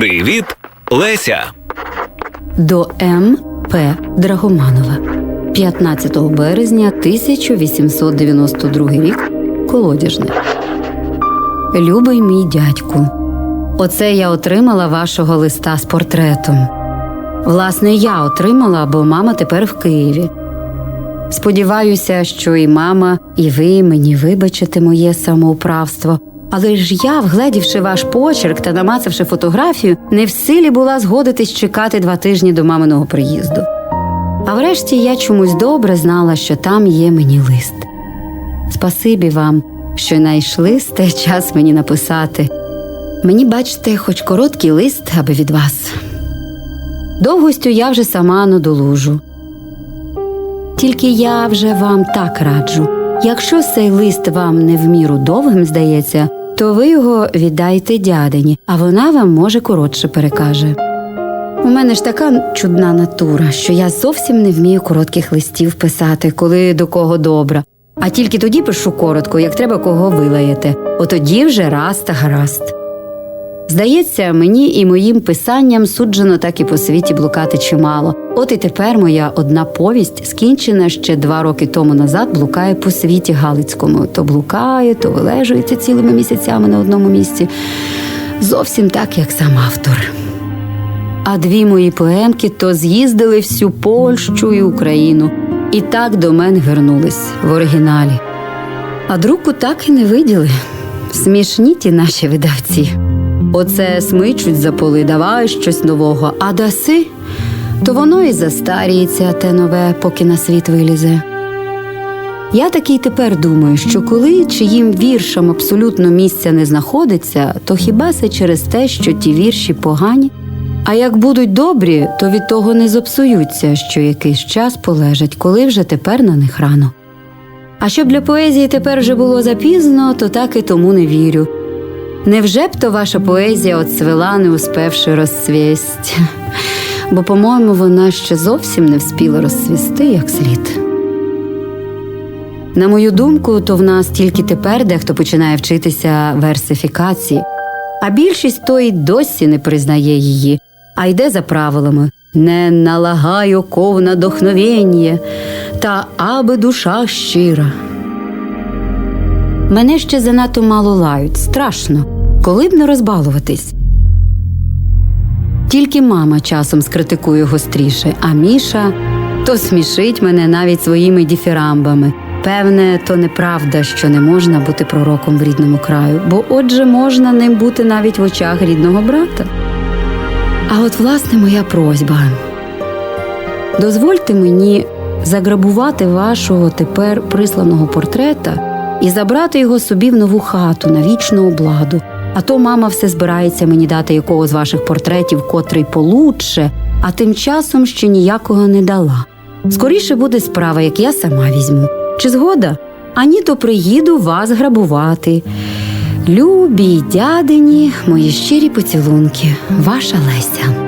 Привіт, Леся. До М. П. Драгоманова 15 березня 1892 рік Колодяжне. Любий мій дядьку. Оце я отримала вашого листа з портретом. Власне, я отримала, бо мама тепер в Києві. Сподіваюся, що і мама, і ви мені вибачите моє самоуправство. Але ж я, вгледівши ваш почерк та намацавши фотографію, не в силі була згодитись чекати два тижні до маминого приїзду. А врешті я чомусь добре знала, що там є мені лист. Спасибі вам, що знайшли сте час мені написати. Мені, бачите, хоч короткий лист, аби від вас. Довгостю я вже сама надолужу. Тільки я вже вам так раджу. Якщо цей лист вам не в міру довгим здається, то ви його віддайте дядині, а вона вам може коротше перекаже. У мене ж така чудна натура, що я зовсім не вмію коротких листів писати, коли до кого добра. А тільки тоді пишу коротко, як треба кого вилаєте, отоді вже раз та гаразд. Здається, мені і моїм писанням суджено так і по світі блукати чимало. От і тепер моя одна повість, скінчена ще два роки тому назад, блукає по світі Галицькому. То блукає, то вилежується цілими місяцями на одному місці. Зовсім так, як сам автор. А дві мої поемки то з'їздили всю Польщу і Україну, і так до мене вернулись в оригіналі. А друку так і не виділи. Смішні ті наші видавці. Оце смичуть за поли, давай щось нового, а даси, то воно і застаріється те нове, поки на світ вилізе. Я таки й тепер думаю, що коли чиїм віршам абсолютно місця не знаходиться, то хіба це через те, що ті вірші погані? А як будуть добрі, то від того не зопсуються, що якийсь час полежать, коли вже тепер на них рано. А щоб для поезії тепер вже було запізно, то так і тому не вірю. Невже б то ваша поезія отцвела, не успевши розцвість? Бо, по-моєму, вона ще зовсім не вспіла розцвісти як слід. На мою думку, то в нас тільки тепер дехто починає вчитися версифікації, а більшість то й досі не признає її, а йде за правилами не налагай оков на та аби душа щира. Мене ще занадто мало лають, страшно, коли б не розбалуватись. Тільки мама часом скритикує гостріше, а Міша то смішить мене навіть своїми діфірамбами. Певне, то неправда, що не можна бути пророком в рідному краю, бо отже можна ним бути навіть в очах рідного брата. А от, власне, моя просьба. Дозвольте мені заграбувати вашого тепер присланого портрета і забрати його собі в нову хату на вічну обладу. А то мама все збирається мені дати якого з ваших портретів, котрий получше, а тим часом ще ніякого не дала. Скоріше буде справа, як я сама візьму. Чи згода? Ані то приїду вас грабувати. Любі дядині, мої щирі поцілунки, ваша Леся.